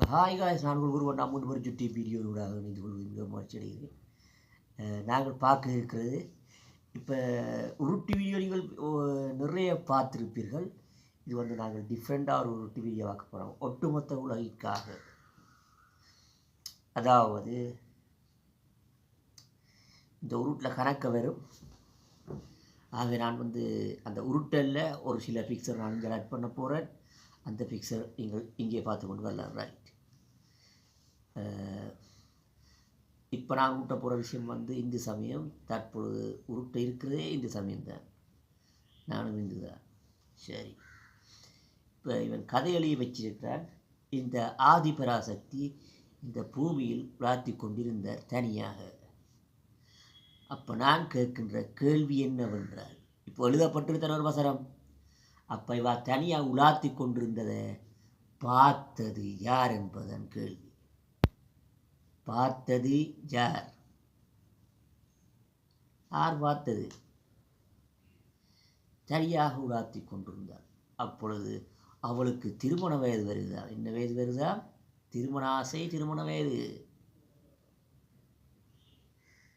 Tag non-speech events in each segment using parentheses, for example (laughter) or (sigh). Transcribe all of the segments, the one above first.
Hi guys நான் உங்கள் ஒருவன் நான் மூன்று வீடியோ வீடியோவோட இணைந்து கொள்வது மிக மகிழ்ச்சி அடைகிறேன். நாங்கள் பார்க்க இருக்கிறது. இப்போ உருட்டு வீடியோ நீங்கள் நிறைய பார்த்துருப்பீர்கள். இது வந்து நாங்கள் டிஃப்ரெண்ட்டாக ஒரு உருட்டி வீடியோ பார்க்க போகிறோம் ஒட்டுமொத்த உலகிற்காக. அதாவது இந்த உருட்டில் கணக்க வரும் ஆகவே நான் வந்து அந்த உருட்டலில் ஒரு சில பிக்சர் நான் இங்கே ஆட் பண்ண போகிறேன் அந்த பிக்சர் நீங்கள் இங்கே பார்த்து கொண்டு வரலாம். இப்போ நான் உருட்ட போகிற விஷயம் வந்து இந்து சமயம் தற்பொழுது உருட்ட இருக்கிறதே இந்து சமயம் தான். நானும் இந்து தான். சரி. இப்போ இவன் கதையளியை வச்சிருக்கிறான். இந்த ஆதிபராசக்தி இந்த பூமியில் உலாத்தி கொண்டிருந்த தனியாக. அப்போ நான் கேட்கின்ற கேள்வி என்னவென்றால் இப்போ எழுதப்பட்டிருக்கிற ஒரு வசனம் அப்போ இவா தனியாக உலாத்தி கொண்டிருந்ததை பார்த்தது யார் என்பதன் கேள்வி. பார்த்தது யார்? யார் பார்த்தது? தனியாக உலாத்தி கொண்டிருந்தார் அப்பொழுது அவளுக்கு திருமண வயது வருகிறார் என்ன வயது வருதா திருமண ஆசை திருமண வயது.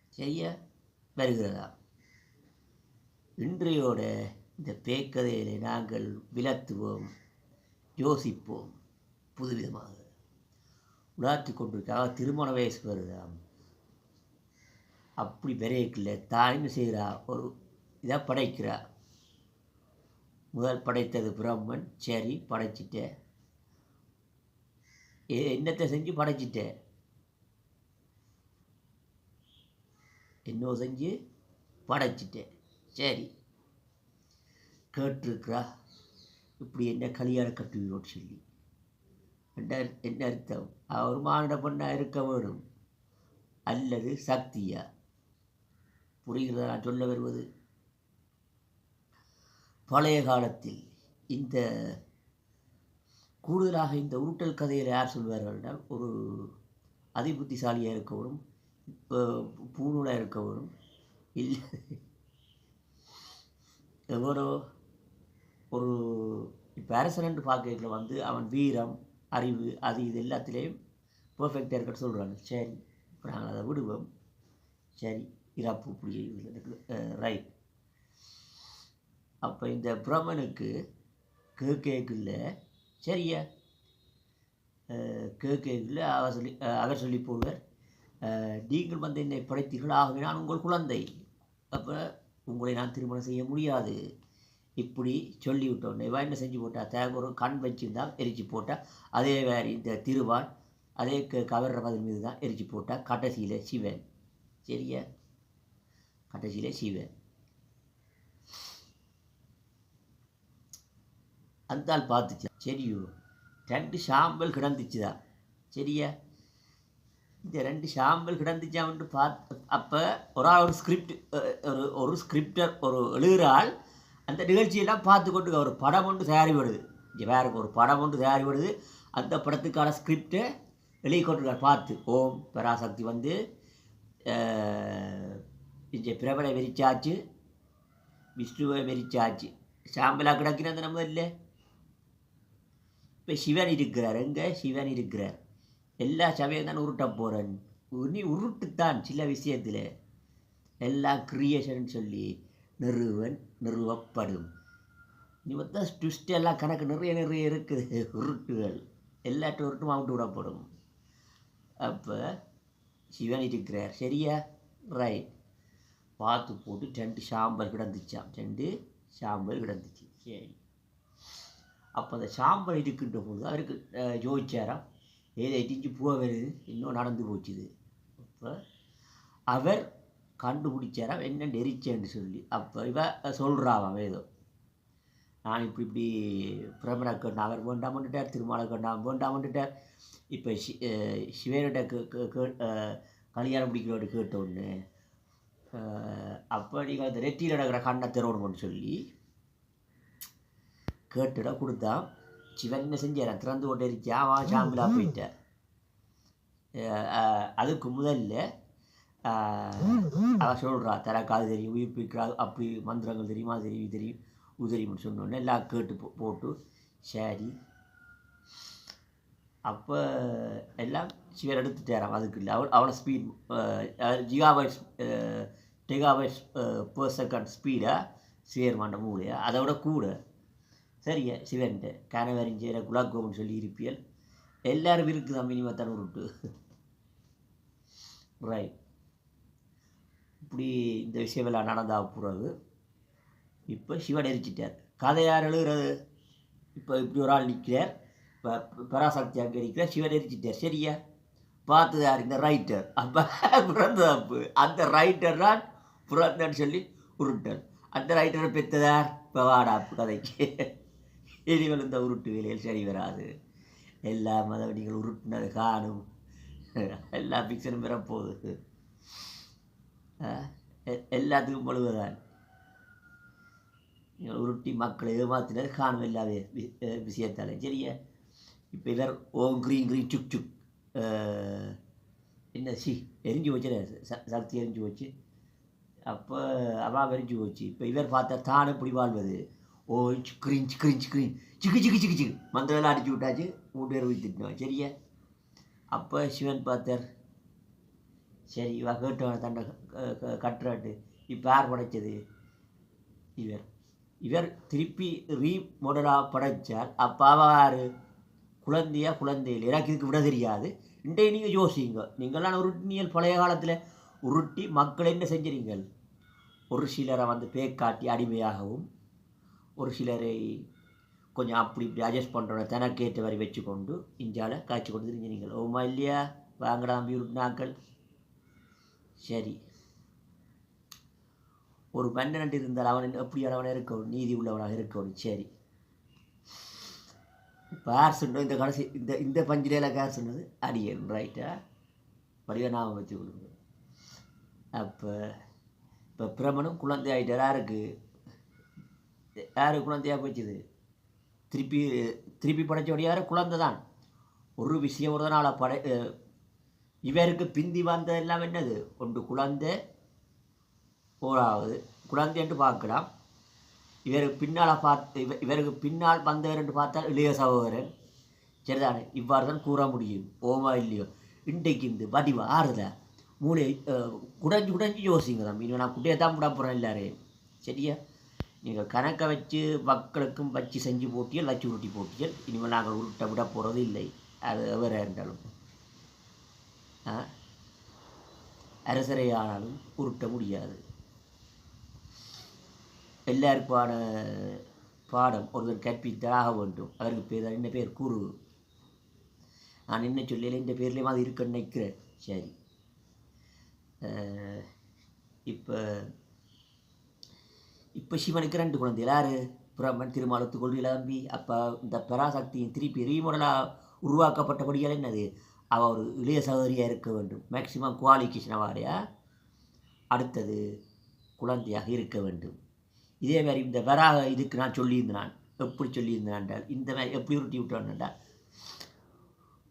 செய்ய வருகிறதா? இன்றையோட இந்த பேக்கதையிலே நாங்கள் விலத்துவோம் யோசிப்போம் புதுவிதமாக. உலாத்தி கொண்டிருக்கா திருமண வயசு வருதாம் அப்படி விரைக்கில்ல தாய்மை செய்கிறா ஒரு இதாக படைக்கிறா. முதல் படைத்தது பிரம்மன். சரி படைச்சிட்டேன் ஏ என்னத்தை செஞ்சு படைச்சிட்டேன் என்னோ செஞ்சு படைச்சிட்டேன் சரி. கேட்டிருக்கிறா. இப்படி என்ன கல்யாணம் கட்டுவீரோன்னு சொல்லி. என்ன என்ன அர்த்தம் அவர் மானிட பொண்ணா இருக்க வேணும் அல்லது சக்தியா? புரிகிறதா நான் சொல்ல வருவது? பழைய காலத்தில் இந்த கூடுதலாக இந்த உருட்டல் கதையில் யார் சொல்வார்கள் என்றால் ஒரு அதிபுத்திசாலியாக இருக்கவரும் இப்போ பூநூலாக இருக்கவனும் இல்லை எவரோ ஒரு இப்போ அரசனன்று பார்க்கல வந்து அவன் வீரம் அறிவு அது இது எல்லாத்துலேயும் பர்ஃபெக்டாக இருக்க சொல்கிறாங்க சரி இப்போ நாங்கள் அதை விடுவோம். சரி இறப்பு இப்படி இதில் இருக்குது ரைட் அப்போ இந்த பிரம்மனுக்கு கேட்கல சரியா? கேட்கல அவர் சொல்லி அவர் சொல்லி போவார் நீங்கள் வந்து என்னை படைத்தீர்கள் ஆகவே நான் உங்கள் குழந்தை. அப்போ உங்களை நான் திருமணம் செய்ய முடியாது. இப்படி சொல்லி விட்டோம் இவன் என்ன செஞ்சு போட்டா தேவை கண் வச்சுருந்தான் எரிச்சு போட்டா அதே வேறு இந்த திருவான் அதே க கவர்ற மாதிரி மீது தான் எரிச்சு போட்டால் கடைசியில் சிவன். சரியா? கடைசியில் சிவன். அந்த ஆள் பார்த்துச்சு? சரியோ. ரெண்டு சாம்பல் கிடந்துச்சுதான் சரியா? இந்த ரெண்டு சாம்பல் கிடந்துச்சான்ட்டு பார்த்து அப்போ ஒரு ஆள் ஒரு ஸ்கிரிப்ட் ஒரு ஒரு ஸ்கிரிப்டர் ஒரு எழுகிற ஆள் அந்த நிகழ்ச்சியெல்லாம் பார்த்து கொண்டு ஒரு படம் ஒன்று தயாரிப்படுது இங்கே வேற ஒரு படம் ஒன்று தயாரிப்படுது அந்த படத்துக்கான ஸ்கிரிப்டை எழுதி கொண்டிருக்கார் பார்த்து ஓம் பராசக்தி வந்து இங்கே பிரபலை வெறிச்சாச்சு விஷ்ணுவை வெறிச்சாச்சு. சாம்பலாக கிடக்கிறது நம்ம இல்லை. இப்போ சிவன் இருக்கிறார். எங்கே? சிவன் இருக்கிறார். எல்லா சமயம் தான் உருட்ட போகிறேன் நீ உருட்டுத்தான் சில விஷயத்தில். எல்லாம் கிரியேஷன் சொல்லி நிறுவன் நிறுவப்படும். நீ வந்து ட்விஸ்ட் எல்லாம் கணக்கு நிறைய நிறைய இருக்குது. உருட்டுகள். எல்லா உருட்டும் அவுட்டு விடப்படும். அப்போ சிவன் இருக்கிறார். சரியா? ரைட் பார்த்து போட்டு ரெண்டு சாம்பல் கிடந்துச்சாம். ரெண்டு சாம்பல் கிடந்துச்சு. சரி. அப்போ அந்த சாம்பல் இருக்கின்ற போது அவருக்கு அஹ், யோசிச்சாராம் ஏதோ இடிஞ்சு போக வருது. இன்னும் நடந்து போச்சுது. அப்போ அவர் கண்டுபிடிச்சாராம் என்ன நெரிச்சேன்னு சொல்லி. அப்போ இவ சொல்கிறாவாம் ஏதோ. நான் இப்படி இப்படி பிரமண கண்ணா அவர் வேண்டாமன்ட்டார் திருமாலை கண்ணா வேண்டாமன்ட்டார் இப்போ சி அஹ், சிவனிட்ட கல்யாணம் பிடிக்கிறோடு கேட்ட ஒன்று அப்போ நீங்கள் அந்த நெற்றியில் நடக்கிற கண்ணை திறவணும்னு சொல்லி கேட்டுட கொடுத்தான். சிவன் என்ன செஞ்சார்? திறந்து கொண்டு இருக்கா அவன் சாம்பிளா போயிட்டார் அதுக்கு முதல்ல அதை சொல்கிறா தனக்காது தெரியும் உயிர்ப்பிக்கிறா அப்படி மந்திரங்கள் தெரியுமா? அது தெரியும் தெரியும் உதரியும்னு சொன்னோடனே எல்லாம் கேட்டு போ- போட்டு சரி. அப்போ எல்லாம் சிவர் எடுத்துட்டாராம் அதுக்கு இல்லை. அவள் அவளை speed gigabytes decabytes per second ஸ்பீடாக சிவர் மாண்ட மூலையா? அதை விட கூட. சரியா சிவன்ட்டு? கனவரிஞ்சேர குலாக்கோம்னு சொல்லி இருப்பியல். எல்லாரும் இருக்குதான் மினிமத்தான் உருட்டு ரைட் (laughs) இந்த விஷயமெல்லாம் நடந்தா பிறகு இப்போ சிவன் எரிச்சிட்டார். கதை யார் எழுகிறது இப்போ இப்படி ஒரு ஆள் நிற்கிறார். இப்போ பராசக்தி அங்கே இருக்கிறார். சிவன் எரிச்சிட்டார். சரியா? பார்த்தது யார்? இந்த ரைட்டர் அப்போ பிறந்த தப்பு அந்த ரைட்டர் தான் பிறந்தன்னு சொல்லி உருட்டர். அந்த ரைட்டரை பெற்றதார் இப்போ வாடாப்பு கதைக்கு. இனிமேல் இந்த உருட்டு வேலையில் சரி வராது. எல்லா மதவடிகள் உருட்டுனது காணும். எல்லா பிக்சரும் பெறப்போகுது. ஆ? எல்லாத்துக்கும் பொழுதுதான் நீங்கள் உருட்டி மக்களை ஏமாத்தினது காணும் எல்லா விஷயத்தால். சரியா இப்போ இவர் ஓம் க்ரீன் க்ரீன் சுக் சுக் என்ன சி எரிஞ்சு போச்சு சக்தி எரிஞ்சு போச்சு. அப்போ அவா எரிஞ்சு போச்சு. இப்போ இவர் பார்த்தா தான் எப்படி வாழ்வது. ஓ சிக்ரீன் சிக்ரீன் சிக்ரீன் சிக்கு சிக்கு சிக்கு சிக்கு. மந்திரம் அடிச்சு விட்டாச்சு. மூணு பேர் ஊற்றிட்டோம் சரியா அப்போ சிவன் பார்த்தார் சரி இவ கேட்டவன் தண்டை கட்டுறாட்டு இப்போ யார் படைச்சது? இவர். இவர் திருப்பி ரீ படைத்தால் படைச்சால் அப்போ அவ யார்? குழந்தையா குழந்தையில். எனக்கு இதுக்கு விட தெரியாது. இன்றைய நீங்கள் யோசிங்க. நீங்களாம் உருட்டினியல் பழைய காலத்தில் உருட்டி மக்கள் என்ன செஞ்சுறீங்கள்? ஒரு சிலரை வந்து பேக்காட்டி அடிமையாகவும் ஒரு சிலரை கொஞ்சம் அப்படி இப்படி அட்ஜஸ்ட் பண்ணுறோம் தனக்கேற்ற வரை வச்சுக்கொண்டு இஞ்சால காய்ச்சி கொண்டு தெரிஞ்சினீங்கள் ஓமா இல்லையா? வாங்கடாம்பி உருட்டினாக்கள். சரி. ஒரு மன்னன் இருந்தால் அவன் எப்படியானவனாக இருக்கணும்? நீதி உள்ளவனாக இருக்கணும். சரி. இப்போ யார் சொன்னோம் இந்த கடைசி இந்த இந்த பஞ்சிலையில் யார் சொன்னது? அடியன். ரைட்டா வடிவ நாம வச்சு கொடுங்க. அப்போ இப்போ பிரமனும் குழந்தை ஆகிட்டார் யாருக்கு? யார் குழந்தையாக போச்சுது? திருப்பி திருப்பி படைச்சபடி யார்? குழந்தை தான் ஒரு விஷயம் ஒரு நாளாக படை இவருக்கு பிந்தி வந்ததெல்லாம் என்னது? ஒன்று குழந்தை ஓராவது குழந்தை என்று பார்க்கலாம். இவருக்கு பின்னால் பார்த்து இவ இவருக்கு பின்னால் வந்தவர் என்று பார்த்தால் இளைய சகோதரன் சரிதானே? இவ்வாறு தான் கூற முடியும். ஓமா இல்லையோ? இன்றைக்கு இந்த வடிவ ஆறுதா மூளை குடஞ்சு குடைஞ்சு குடைஞ்சு யோசிங்க தான் இனிமேல் நான் குட்டையை தான் விட போகிறேன் எல்லாரையும் சரியா? நீங்கள் கணக்கை வச்சு மக்களுக்கும் வச்சு செஞ்சு போட்டியல் வச்சு உருட்டி போட்டியல். இனிமேல் நாங்கள் உருட்ட விட போகிறது இல்லை அது வேறு இருந்தாலும். அரசரை ஆனாலும் உருட்ட முடியாது. எல்லாருக்குமான பாடம் ஒருவர் கற்பித்தாக வேண்டும். அவருக்கு பேர் என்ன பேர் குரு. நான் என்ன சொல்லல இந்த பேர்லேயும் அது இருக்க நினைக்கிறேன். சரி. இப்போ இப்போ சிவனுக்கு ரெண்டு குழந்தைகள். யார்? பிரம்மன் திருமாலத்து கொள்கையில் தம்பி. அப்போ இந்த பராசக்தியின் திருப்பி ரீமாடலாக உருவாக்கப்பட்டபடியால் என்னது? அவள் ஒரு இளைய சகோதரியாக இருக்க வேண்டும். மேக்சிமம் குவாலிஃபிகேஷன் வாரியா? அடுத்தது குழந்தையாக இருக்க வேண்டும். இதே மாதிரி இந்த வராக இதுக்கு நான் சொல்லியிருந்தேன். நான் எப்படி சொல்லியிருந்தேன் என்றால் இந்த மாதிரி எப்படி உருட்டி விட்டோன்னா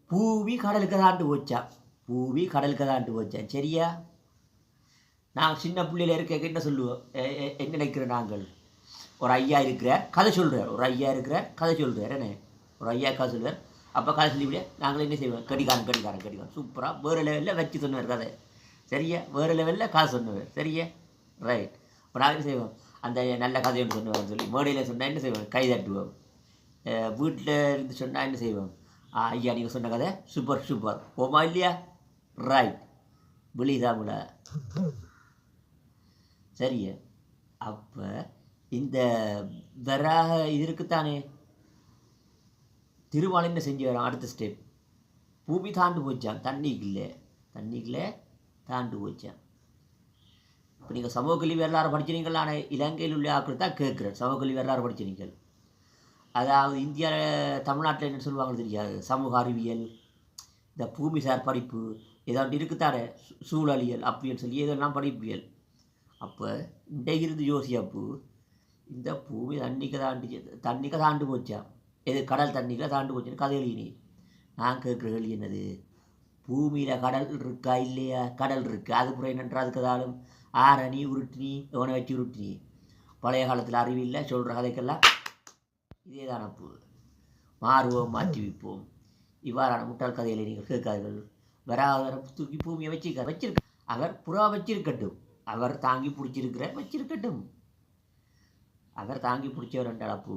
பூவி கடலுக்கு தாண்டு போச்சா? பூவி கடலுக்கு தாண்டு போச்சா? சரியா? நான் சின்ன பிள்ளையில இருக்க என்ன சொல்லுவோம். என்ன நினைக்கிறோம் நாங்கள்? ஒரு ஐயா இருக்கிறார் கதை சொல்கிறார் ஒரு ஐயா இருக்கிறார் கதை சொல்கிறார் என்ன? ஒரு ஐயா கதை சொல்கிறார் அப்போ கதை சொல்லிவிட நாங்கள் என்ன செய்வோம்? கடிகாரம் கடிகாரம் கடிகாரம். சூப்பராக வேறு லெவலில் வச்சு சொன்னவர் கதை. சரியா? வேறு லெவலில் காசு சொன்னவர். சரியா? ரைட் இப்போ நாங்கள் என்ன செய்வோம்? அந்த நல்ல கதை ஒன்று சொன்னவர்னு சொல்லி மேடையில் சொன்னால் என்ன செய்வோம்? கை தட்டுவோம். வீட்டில் இருந்து சொன்னால் என்ன செய்வோம்? ஐயா நீங்கள் சொன்ன கதை சூப்பர் சூப்பர் போமா இல்லையா? ரைட் விழிதாமுல சரியா? அப்போ இந்த வராக இது இருக்குத்தானே? திருமால் என்ன செஞ்சு வரான் அடுத்த ஸ்டெப் பூமி தாண்டு போச்சான் தண்ணிக்குள்ளே. தண்ணிக்குள்ளே தாண்டு போச்சான் இப்போ நீங்கள் சமூக கல்வி வரலாறு படிச்சிருங்களான இலங்கையில் உள்ள ஆக்கள் தான் கேட்குறேன் சமூக கல்வி வரலாறு படிச்சிருங்கள் அதாவது இந்தியாவில் தமிழ்நாட்டில் என்ன சொல்லுவாங்க தெரியாது சமூக அறிவியல் இந்த பூமிசார் படிப்பு ஏதாவது இருக்குத்தானே சூ- சூழலியல் அப்படின்னு சொல்லி இதெல்லாம் படிப்பியல். அப்போ இன்றைக்கு இருந்து யோசியப்பு இந்த பூமி தண்ணிக்கு தாண்டி தண்ணிக்கு தாண்டு போச்சான் எது கடல் தண்ணியில் தாண்டு போச்சுன்னு கதை எழுதினி நான் கேட்குற கேள்வி என்னது? பூமியில் கடல் இருக்கா இல்லையா? கடல் இருக்குது அது புறம் என்னன்ற அதுக்குதாலும் ஆரணி உருட்டினி எவனை வச்சு உருட்டினி பழைய காலத்தில் அறிவில்லை சொல்கிற கதைக்கெல்லாம் இதே தான் அப்பு. மாறுவோம் மாற்றி விற்போம் இவ்வாறான முட்டாள் கதைகளை நீங்கள் கேட்காதீர்கள். வராதவரை தூக்கி பூமியை வச்சிருக்க வச்சிருக்க அவர் புறா வச்சிருக்கட்டும். அவர் தாங்கி பிடிச்சிருக்கிற வச்சிருக்கட்டும். அவர் தாங்கி பிடிச்சவர் என்றாப்பு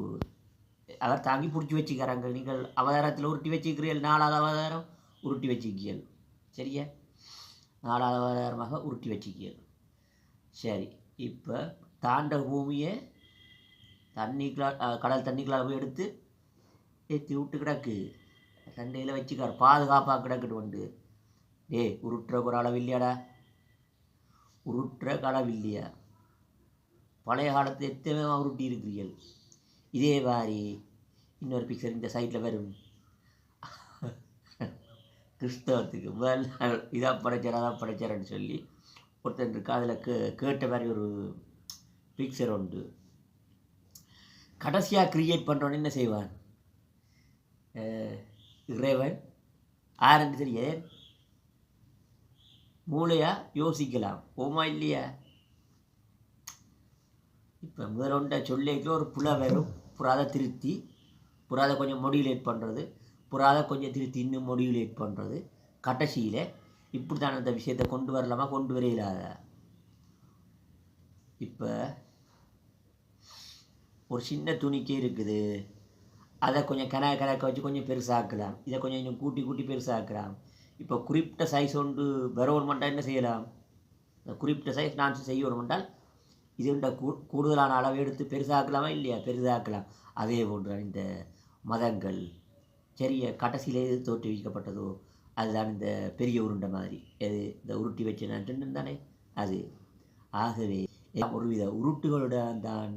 அவர் தாங்கி பிடிச்சி வச்சுக்கிறாங்க. நீங்கள் அவதாரத்தில் உருட்டி வச்சுக்கிறீர்கள். நாலாவது அவதாரம் உருட்டி வச்சுக்கியல் சரியா? நாலாவது அவதாரமாக உருட்டி வச்சுக்கியல் சரி. இப்போ தாண்ட பூமியை தண்ணிக்குள்ள கடல் தண்ணிக்குள்ள போய் எடுத்து ஏற்றி விட்டு கிடக்கு. சண்டையில் வச்சுக்கார். பாதுகாப்பாக கிடக்குட்டு வந்து டேய் உருட்டுற ஒரு அளவில்லையாடா உருட்டுற களவில்லையா பழைய காலத்து எத்தனை உருட்டி இருக்கிறீர்கள்? இதே மாதிரி இன்னொரு பிக்சர் இந்த சைட்டில் வரும். கிறிஸ்தவத்துக்கு முதல் நாள் இதாக படைச்சார் அதான் படைச்சாரன்னு சொல்லி ஒருத்தன் இருக்கு அதில் கே கேட்ட மாதிரி ஒரு பிக்சர் உண்டு. கடைசியாக கிரியேட் பண்ணுறோன்னு என்ன செய்வான்? இறைவன் ஆரண்டு ஏன் மூளையாக யோசிக்கலாம். ஓமா இல்லையா? இப்போ முதலொண்ட சொல்லிக்கு ஒரு புல வரும். புறாத திருத்தி புறாத கொஞ்சம் மொடியுலேட் பண்ணுறது புறாத கொஞ்சம் திருத்தி இன்னும் மொடியுலேட் பண்ணுறது கடைசியில் இப்படி தான் அந்த விஷயத்தை கொண்டு வரலாமா கொண்டு வர இல்லாத இப்போ ஒரு சின்ன துணிக்கே இருக்குது. அதை கொஞ்சம் கன கணக்க வச்சு கொஞ்சம் பெருசாக்கலாம். இதை கொஞ்சம் கொஞ்சம் கூட்டி கூட்டி பெருசாக்கலாம். இப்போ குறிப்பிட்ட சைஸ் ஒன்று வரணுமெண்டா என்ன செய்யலாம்? குறிப்பிட்ட சைஸ் நான் செய்யணுமென்றால் இது இந்த கூ கூடுதலான அளவை எடுத்து பெருசாக்கலாமா இல்லையா? பெரிதாக்கலாம். அதே போன்ற இந்த மதங்கள் சரிய கடைசியில் எது தோற்றுவிக்கப்பட்டதோ அதுதான் இந்த பெரிய உருண்டை மாதிரி. எது? இந்த உருட்டி வச்சு நான் தானே? அது. ஆகவே ஒருவித உருட்டுகளுடன் தான்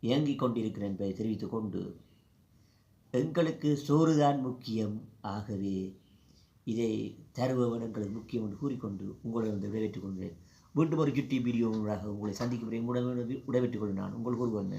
இயங்கிக் கொண்டிருக்கிறேன் என்பதை தெரிவித்து கொண்டு எங்களுக்கு சோறுதான் முக்கியம். ஆகவே இதை தருபவன் எங்களுக்கு முக்கியம் என்று கூறிக்கொண்டு உங்களிடம் விடைபெற்றுக் கொண்டேன் மீண்டும் ஒரு கிட்டி வீடியோ உங்களை சந்திக்கும் வரை உடை உடைபெற்றுக் உங்களுக்கு உங்கள் ஒருவன்